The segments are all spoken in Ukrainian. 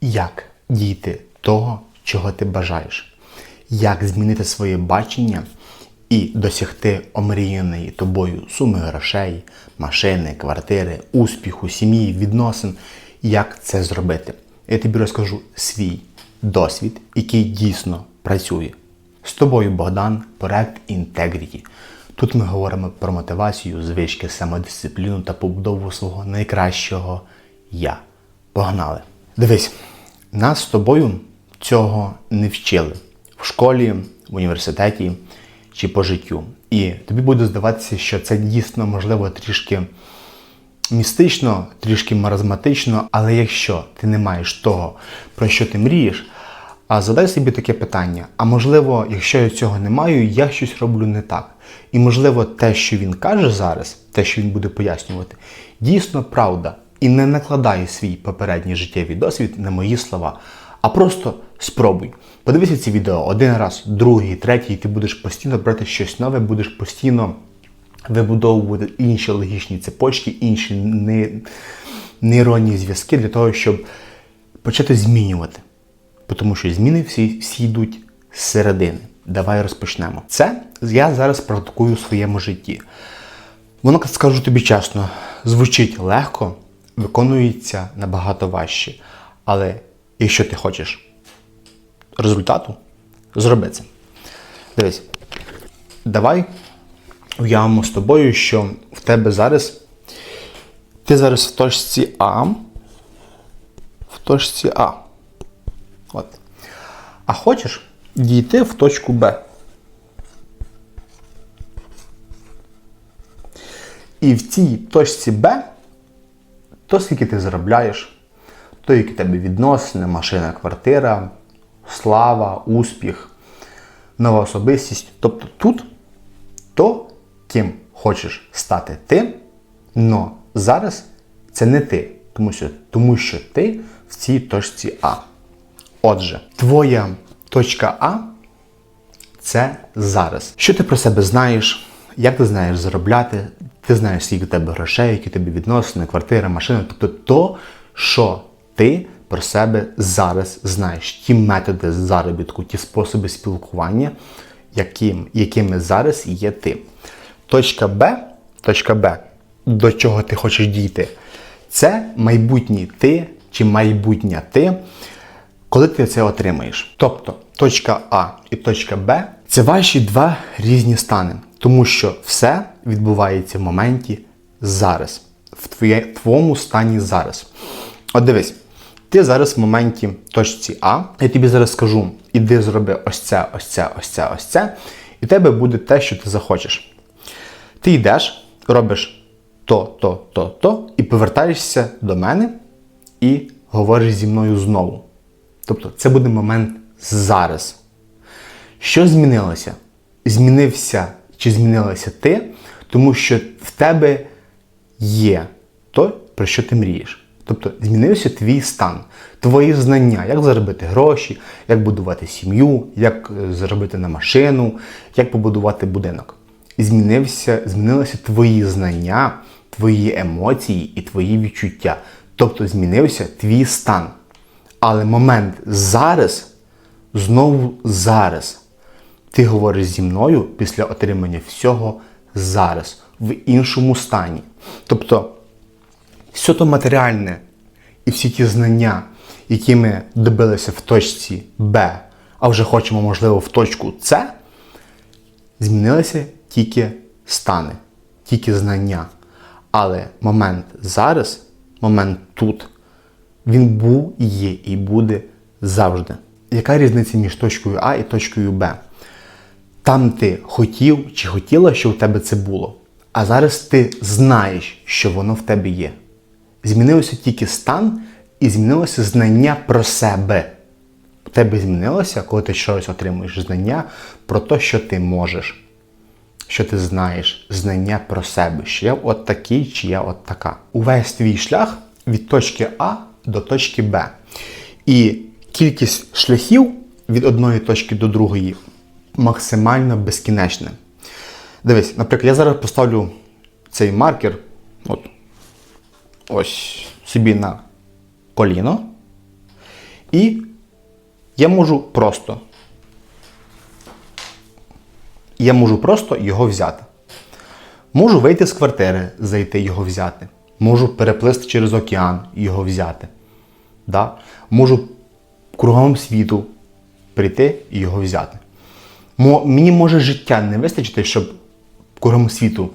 Як дійти того, чого ти бажаєш? Як змінити своє бачення і досягти омріяної тобою суми грошей, машини, квартири, успіху, сім'ї, відносин? Як це зробити? Я тобі розкажу свій досвід, який дійсно працює. З тобою Богдан, проект Integrity. Тут ми говоримо про мотивацію, звички, самодисципліну та побудову свого найкращого я. Погнали! Дивись, нас з тобою цього не вчили в школі, в університеті чи по життю. І тобі буде здаватися, що це дійсно можливо трішки містично, трішки маразматично, але якщо ти не маєш того, про що ти мрієш, а задай собі таке питання: а можливо, якщо я цього не маю, я щось роблю не так. І можливо, те, що він каже зараз, те, що він буде пояснювати, дійсно правда. І не накладай свій попередній життєвий досвід на мої слова, а просто спробуй. Подивися ці відео один раз, другий, третій, і ти будеш постійно брати щось нове, будеш постійно вибудовувати інші логічні цепочки, інші нейронні зв'язки для того, щоб почати змінювати. Тому що зміни всі, всі йдуть зсередини. Давай розпочнемо. Це я зараз практикую в своєму житті. Воно, скажу тобі чесно, звучить легко, виконується набагато важче. Але якщо ти хочеш результату, зроби це. Дивись, давай уявимо з тобою, що в тебе зараз. Ти зараз в точці А. В точці А. От. А хочеш дійти в точку Б. І в цій точці Б, то скільки ти заробляєш, то які тебе відносини, машина, квартира, слава, успіх, нова особистість. Тобто тут то, ким хочеш стати ти, но зараз це не ти, тому що, тому що ти в цій точці А. Отже, твоя точка А це зараз. Що ти про себе знаєш? Як ти знаєш заробляти? Ти знаєш, скільки у тебе грошей, які тобі відносини, квартира, машина. Тобто то, що ти про себе зараз знаєш. Ті методи заробітку, ті способи спілкування, яким, якими зараз є ти. Точка Б, точка Б, до чого ти хочеш дійти, це майбутній ти чи майбутня ти коли ти це отримаєш. Тобто точка А і точка Б це ваші два різні стани, тому що все відбувається в моменті зараз, в твоє, твоєму стані зараз. От дивись, ти зараз в моменті точці А, я тобі зараз скажу, іди зроби ось це, ось це, ось це, ось це, і в тебе буде те, що ти захочеш. Ти йдеш, робиш то, то, то, то, і повертаєшся до мене і говориш зі мною знову. Тобто це буде момент зараз. Що змінилося? Змінився чи змінилася ти, тому що в тебе є то, про що ти мрієш. Тобто змінився твій стан, твої знання, як заробити гроші, як будувати сім'ю, як е, заробити на машину, як побудувати будинок. Змінився, змінилися твої знання, твої емоції і твої відчуття. Тобто змінився твій стан. Але момент зараз, знову зараз. Ти говориш зі мною після отримання всього зараз, в іншому стані. Тобто, все то матеріальне і всі ті знання, які ми добилися в точці Б, а вже хочемо, можливо, в точку С, змінилися тільки стани, тільки знання. Але момент зараз, момент тут, він був, є і буде завжди. Яка різниця між точкою А і точкою Б? Там ти хотів чи хотіла, що у тебе це було. А зараз ти знаєш, що воно в тебе є. Змінився тільки стан і змінилося знання про себе. У тебе змінилося, коли ти щось отримуєш знання про те, що ти можеш, що ти знаєш, знання про себе, що я от такий чи я от така. Увесь твій шлях від точки А до точки Б. І кількість шляхів від одної точки до другої максимально безкінечна. Дивись, наприклад, я зараз поставлю цей маркер от, ось собі на коліно. І я можу просто. Я можу просто його взяти. Можу вийти з квартири, зайти його взяти. Можу переплисти через океан його взяти. Да? Можу кругом світу прийти і його взяти. Мо, мені може життя не вистачити, щоб кругом світу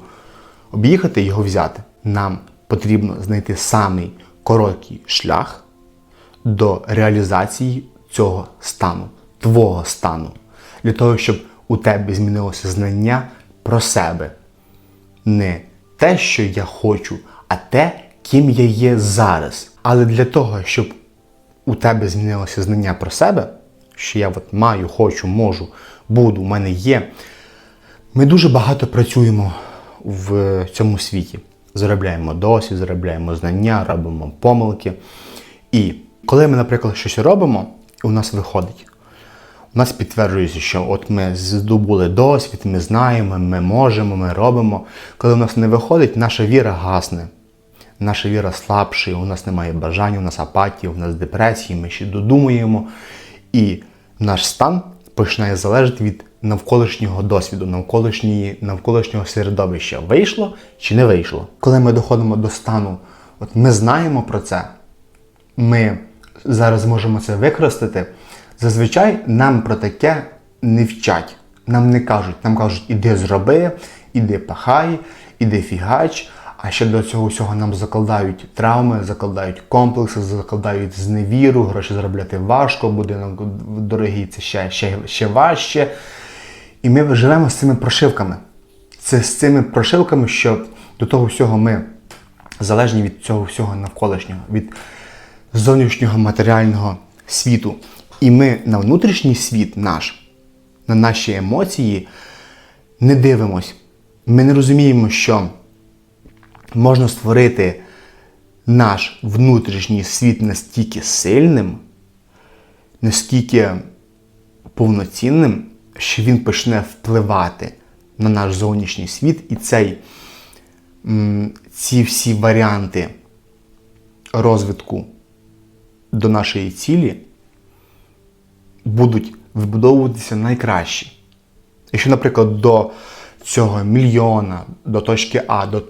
об'їхати і його взяти. Нам потрібно знайти самий короткий шлях до реалізації цього стану, твого стану. Для того, щоб у тебе змінилося знання про себе. Не те, що я хочу, а те, ким я є зараз. Але для того, щоб у тебе змінилося знання про себе, що я от маю, хочу, можу, буду, у мене є. Ми дуже багато працюємо в цьому світі. Заробляємо досвід, заробляємо знання, робимо помилки. І коли ми, наприклад, щось робимо, у нас виходить, у нас підтверджується, що от ми здобули досвід, ми знаємо, ми можемо, ми робимо. Коли у нас не виходить, наша віра гасне. Наша віра слабшає, у нас немає бажання, у нас апатія, у нас депресії, ми ще додумуємо. І наш стан починає залежати від навколишнього досвіду, навколишньої, навколишнього середовища. Вийшло чи не вийшло. Коли ми доходимо до стану, от ми знаємо про це, ми зараз можемо це використати. Зазвичай нам про таке не вчать. Нам не кажуть, нам кажуть, іди зроби, іди пахай, іди фігач. А ще до цього всього нам закладають травми, закладають комплекси, закладають зневіру, гроші заробляти важко, будинок дорогий, це ще, ще, ще важче. І ми живемо з цими прошивками. Це з цими прошивками, що до того всього ми залежні від цього всього навколишнього, від зовнішнього матеріального світу. І ми на внутрішній світ наш, на наші емоції не дивимось. Ми не розуміємо, що можна створити наш внутрішній світ настільки сильним, настільки повноцінним, що він почне впливати на наш зовнішній світ, і цей, ці всі варіанти розвитку до нашої цілі будуть вибудовуватися найкращі. Якщо, наприклад, до цього мільйона, до точки А, до,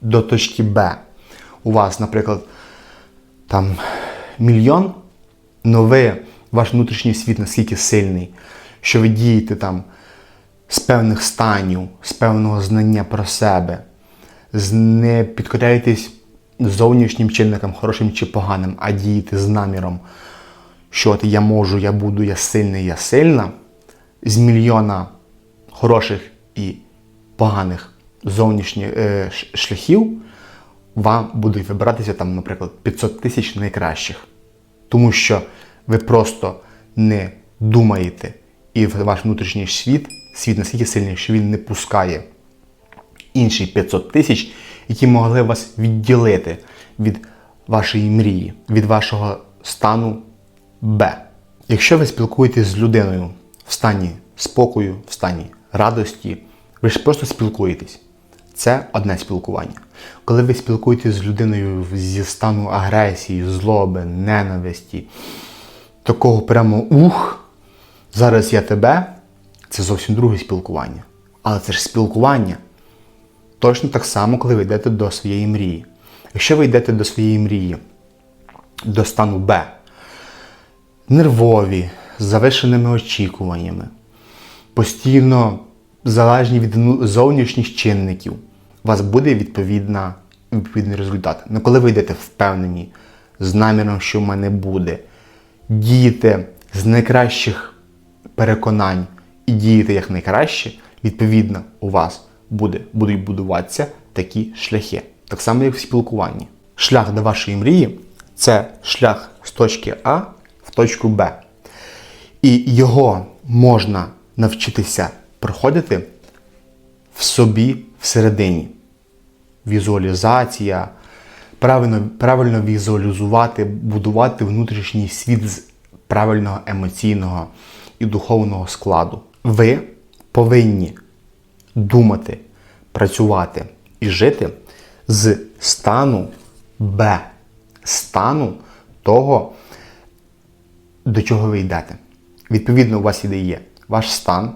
до точки Б, у вас, наприклад, там мільйон, но ви, ваш внутрішній світ наскільки сильний, що ви дієте там з певних станів, з певного знання про себе, не підкоряєтесь зовнішнім чинникам, хорошим чи поганим, а дієте з наміром, що от я можу, я буду, я сильний, я сильна, з мільйона хороших і поганих зовнішніх е, шляхів, вам будуть вибиратися там, наприклад, 500 тисяч найкращих. Тому що ви просто не думаєте, і ваш внутрішній світ, світ настільки сильний, що він не пускає інші 500 тисяч, які могли вас відділити від вашої мрії, від вашого стану Б. Якщо ви спілкуєтесь з людиною в стані спокою, в стані радості, ви ж просто спілкуєтесь. Це одне спілкування. Коли ви спілкуєтесь з людиною зі стану агресії, злоби, ненависті, такого прямо ух, зараз я тебе, це зовсім друге спілкування. Але це ж спілкування. Точно так само, коли ви йдете до своєї мрії. Якщо ви йдете до своєї мрії, до стану Б, нервові, з завишеними очікуваннями, постійно залежні від ну- зовнішніх чинників, у вас буде відповідна, відповідний результат. Але коли ви йдете впевнені, з наміром, що в мене буде, дієте з найкращих переконань і дієте як найкраще, відповідно, у вас буде, будуть будуватися такі шляхи. Так само, як в спілкуванні. Шлях до вашої мрії це шлях з точки А в точку Б. І його можна навчитися проходити в собі всередині. Візуалізація, правильно, правильно візуалізувати, будувати внутрішній світ з правильного емоційного і духовного складу. Ви повинні думати, працювати і жити з стану Б, стану того, до чого ви йдете. Відповідно, у вас іде є ваш стан,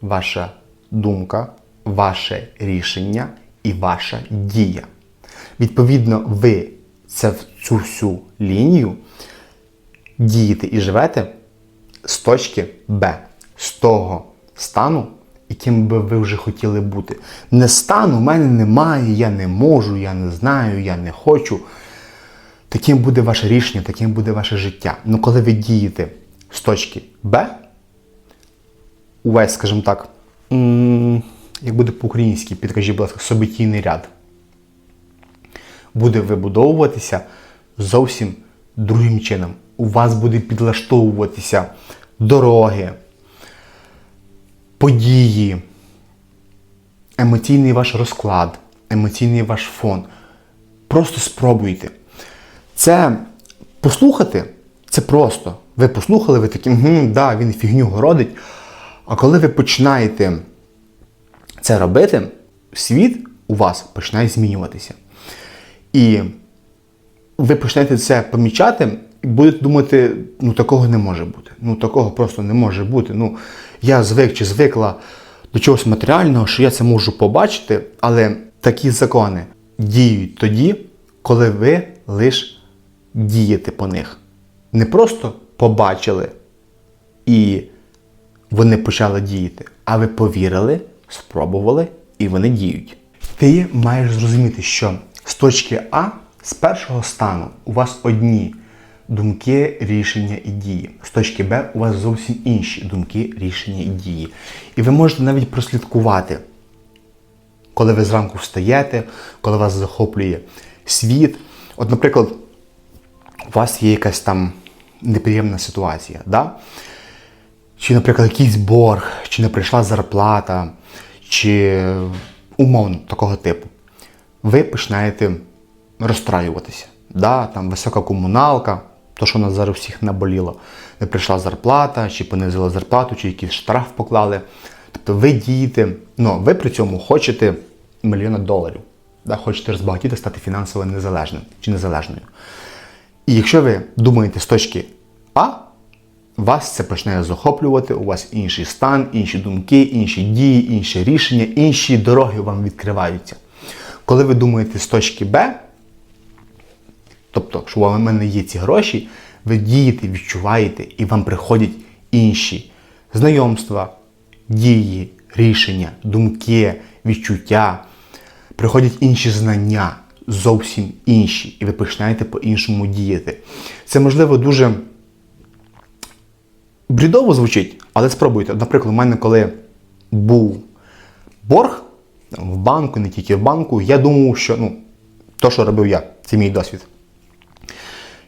ваша думка, ваше рішення і ваша дія. Відповідно, ви це в цю всю лінію дієте і живете з точки Б, з того стану, яким би ви вже хотіли бути. Не стану, у мене немає, я не можу, я не знаю, я не хочу. Таким буде ваше рішення, таким буде ваше життя. Ну коли ви дієте з точки Б, увесь, скажімо так, як буде по-українськи, підкажіть, будь ласка, событійний ряд, буде вибудовуватися зовсім другим чином. У вас буде підлаштовуватися дороги, події, емоційний ваш розклад, емоційний ваш фон. Просто спробуйте. Це послухати це просто. Ви послухали, ви такі, угу, да, він фігню городить. А коли ви починаєте це робити, світ у вас починає змінюватися. І ви почнете це помічати і будете думати, ну такого не може бути. Ну такого просто не може бути. Ну, я звик чи звикла до чогось матеріального, що я це можу побачити, але такі закони діють тоді, коли ви лише дієте по них. Не просто побачили і вони почали діяти, а ви повірили, спробували і вони діють. Ти маєш зрозуміти, що з точки А, з першого стану, у вас одні думки, рішення і дії. З точки Б у вас зовсім інші думки, рішення і дії. І ви можете навіть прослідкувати, коли ви зранку встаєте, коли вас захоплює світ. От, наприклад, у вас є якась там неприємна ситуація. Да? Чи, наприклад, якийсь борг, чи не прийшла зарплата, чи умовно такого типу. Ви починаєте розстраюватися. Да? Там висока комуналка, то, що нас зараз всіх наболіло, не прийшла зарплата, чи понизила зарплату, чи якийсь штраф поклали. Тобто ви дієте, ну, ви при цьому хочете мільйона доларів. Да? Хочете розбагатіти, стати фінансово незалежним чи незалежною. І якщо ви думаєте з точки А, вас це почне захоплювати, у вас інший стан, інші думки, інші дії, інші рішення, інші дороги вам відкриваються. Коли ви думаєте з точки Б, тобто, що у мене є ці гроші, ви дієте, відчуваєте, і вам приходять інші знайомства, дії, рішення, думки, відчуття, приходять інші знання, зовсім інші, і ви починаєте по-іншому діяти. Це можливо дуже брідово звучить, але спробуйте. Наприклад, у мене коли був борг в банку, не тільки в банку, я думав, що ну, то, що робив я, це мій досвід.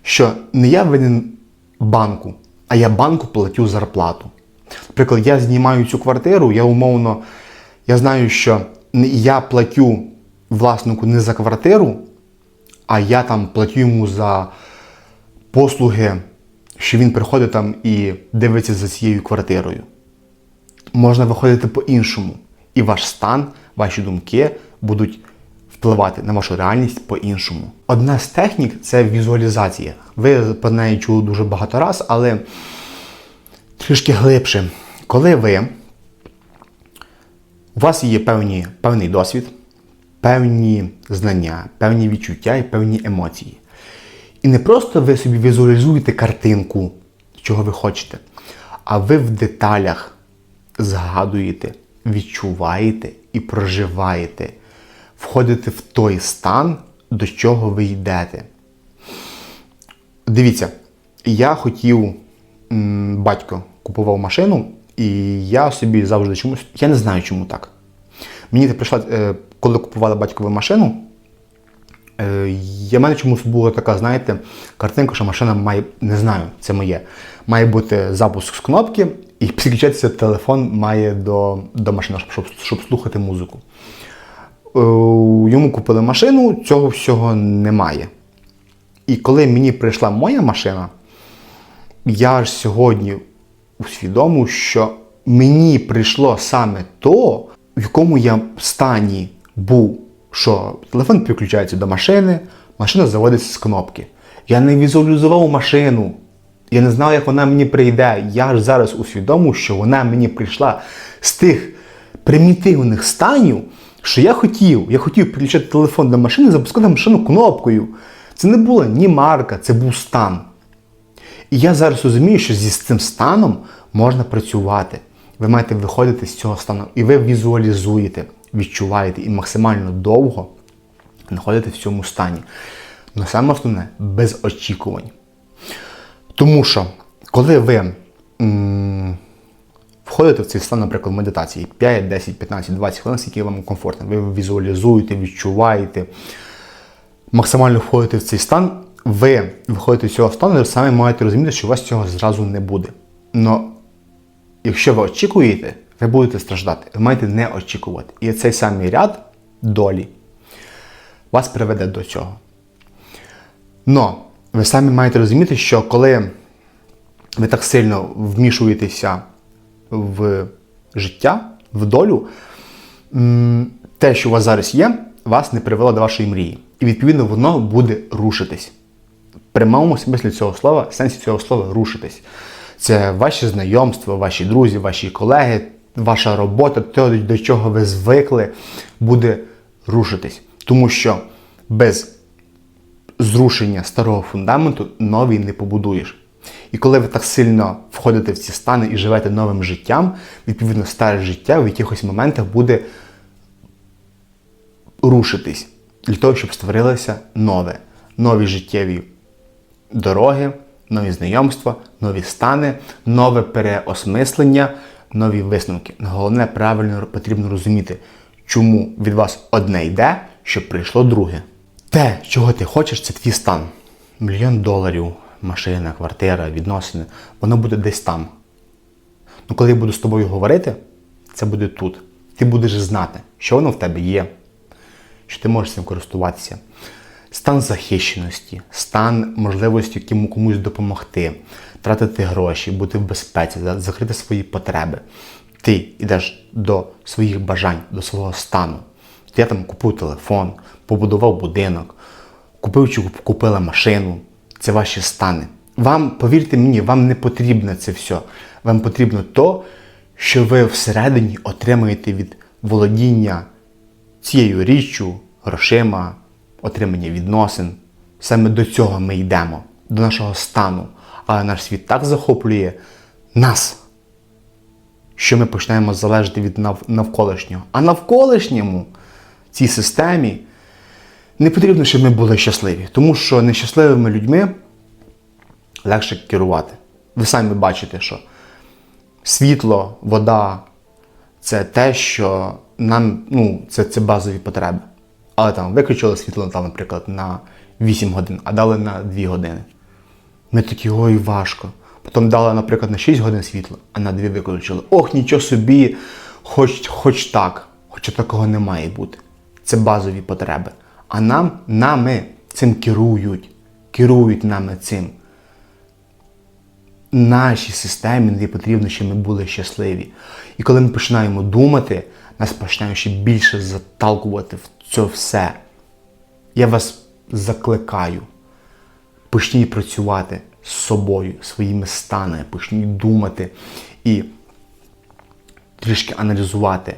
Що не я винен банку, а я банку платю зарплату. Наприклад, я знімаю цю квартиру, я умовно, я знаю, що я платю власнику не за квартиру, а я там платю йому за послуги, що він приходить там і дивиться за цією квартирою. Можна виходити по-іншому. І ваш стан, ваші думки будуть впливати на вашу реальність по-іншому. Одна з технік це візуалізація. Ви про неї чули дуже багато раз, але трішки глибше. Коли ви, у вас є певні, певний досвід, певні знання, певні відчуття і певні емоції. І не просто ви собі візуалізуєте картинку, чого ви хочете, а ви в деталях згадуєте, відчуваєте і проживаєте, входите в той стан, до чого ви йдете. Дивіться, я хотів, батько купував машину, і я собі завжди чомусь, я не знаю, чому так. Мені прийшла, е, коли купували батькову машину, я мене чомусь була така, знаєте, картинка, що машина має, не знаю, це моє, має бути запуск з кнопки, і підключатися телефон має до, до машини, щоб, щоб слухати музику. Е, Йому купили машину, цього всього немає. І коли мені прийшла моя машина, я ж сьогодні усвідомив, що мені прийшло саме то, в якому я стані був, що телефон підключається до машини, машина заводиться з кнопки. Я не візуалізував машину, Я не знав, як вона мені прийде. Я ж зараз усвідомив, що вона мені прийшла з тих примітивних станів, що я хотів. Я хотів підключити телефон до машини запускати машину кнопкою. Це не була ні марка, це був стан. І я зараз розумію, що зі цим станом можна працювати. Ви маєте виходити з цього стану, і ви візуалізуєте, відчуваєте і максимально довго знаходитесь в цьому стані. Але саме основне без очікувань. Тому що, коли ви м, входите в цей стан, наприклад, медитації 5, 10, 15, 20 хвилин, скільки вам комфортно, ви візуалізуєте, відчуваєте, максимально входите в цей стан, ви виходите з цього стану, ви самі маєте розуміти, що у вас цього зразу не буде. Но якщо ви очікуєте, ви будете страждати. Ви маєте не очікувати. І цей самий ряд долі вас приведе до цього. Но ви самі маєте розуміти, що коли ви так сильно вмішуєтеся в життя, в долю, те, що у вас зараз є, вас не привело до вашої мрії. І відповідно воно буде рушитись. В прямому смислі цього слова, сенсі цього слова рушитись. Це ваші знайомства, ваші друзі, ваші колеги, ваша робота, те, до чого ви звикли, буде рушитись. Тому що без зрушення старого фундаменту новий не побудуєш. І коли ви так сильно входите в ці стани і живете новим життям, відповідно, старе життя в якихось моментах буде рушитись для того, щоб створилося нове, нові життєві дороги, нові знайомства, нові стани, нове переосмислення, нові висновки. Головне, правильно потрібно розуміти, чому від вас одне йде, щоб прийшло друге. Те, чого ти хочеш, це твій стан. Мільйон доларів, машина, квартира, відносини, воно буде десь там. Ну, коли я буду з тобою говорити, це буде тут. Ти будеш знати, що воно в тебе є, що ти можеш цим користуватися. Стан захищеності, стан можливості кому- комусь допомогти, тратити гроші, бути в безпеці, закрити свої потреби. Ти йдеш до своїх бажань, до свого стану. Я там купив телефон, побудував будинок, купив чи купила машину. Це ваші стани. Вам, повірте мені, вам не потрібно це все. Вам потрібно то, що ви всередині отримаєте від володіння цією річчю, грошима, отримання відносин. Саме до цього ми йдемо, до нашого стану. Але наш світ так захоплює нас, що ми починаємо залежати від нав- навколишнього. А навколишньому цій системі не потрібно, щоб ми були щасливі, тому що нещасливими людьми легше керувати. Ви самі бачите, що світло, вода це те, що нам, ну, це, це базові потреби. Але там виключили світло, там, наприклад, на 8 годин, а дали на 2 години. Ми такі, ой, важко. Потім дали, наприклад, на 6 годин світло, а на 2 виключили. Ох, нічого собі, хоч, хоч так. Хоча такого не має бути. Це базові потреби. А нам, нами цим керують. Керують нами цим. Нашій системі не потрібно, щоб ми були щасливі. І коли ми починаємо думати, нас починають ще більше заталкувати в це все. Я вас закликаю. Почніть працювати з собою, своїми станами, почніть думати і трішки аналізувати,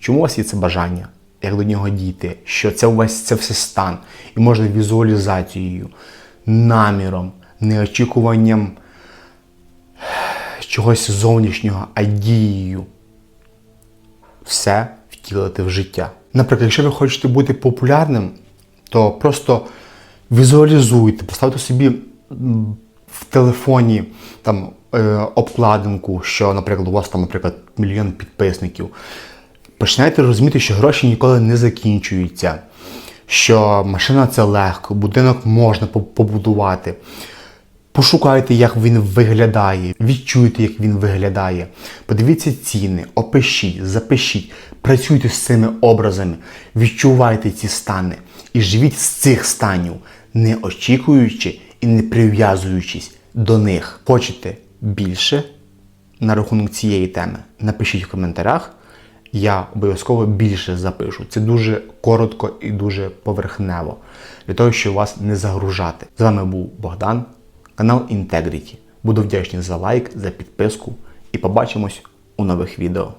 чому у вас є це бажання, як до нього дійти, що це у вас це все стан. І можна візуалізацією, наміром, неочікуванням чогось зовнішнього, а дією все втілити в життя. Наприклад, якщо ви хочете бути популярним, то просто візуалізуйте, поставте собі в телефоні там е, обкладинку, що, наприклад, у вас там, наприклад, мільйон підписників. Починайте розуміти, що гроші ніколи не закінчуються, що машина це легко, будинок можна побудувати. Пошукайте, як він виглядає, відчуйте, як він виглядає. Подивіться ціни, опишіть, запишіть, працюйте з цими образами, відчувайте ці стани і живіть з цих станів, не очікуючи і не прив'язуючись до них. Хочете більше на рахунок цієї теми? Напишіть в коментарях. Я обов'язково більше запишу. Це дуже коротко і дуже поверхнево, для того, щоб вас не загружати. З вами був Богдан, канал Integrity. Буду вдячний за лайк, за підписку і побачимось у нових відео.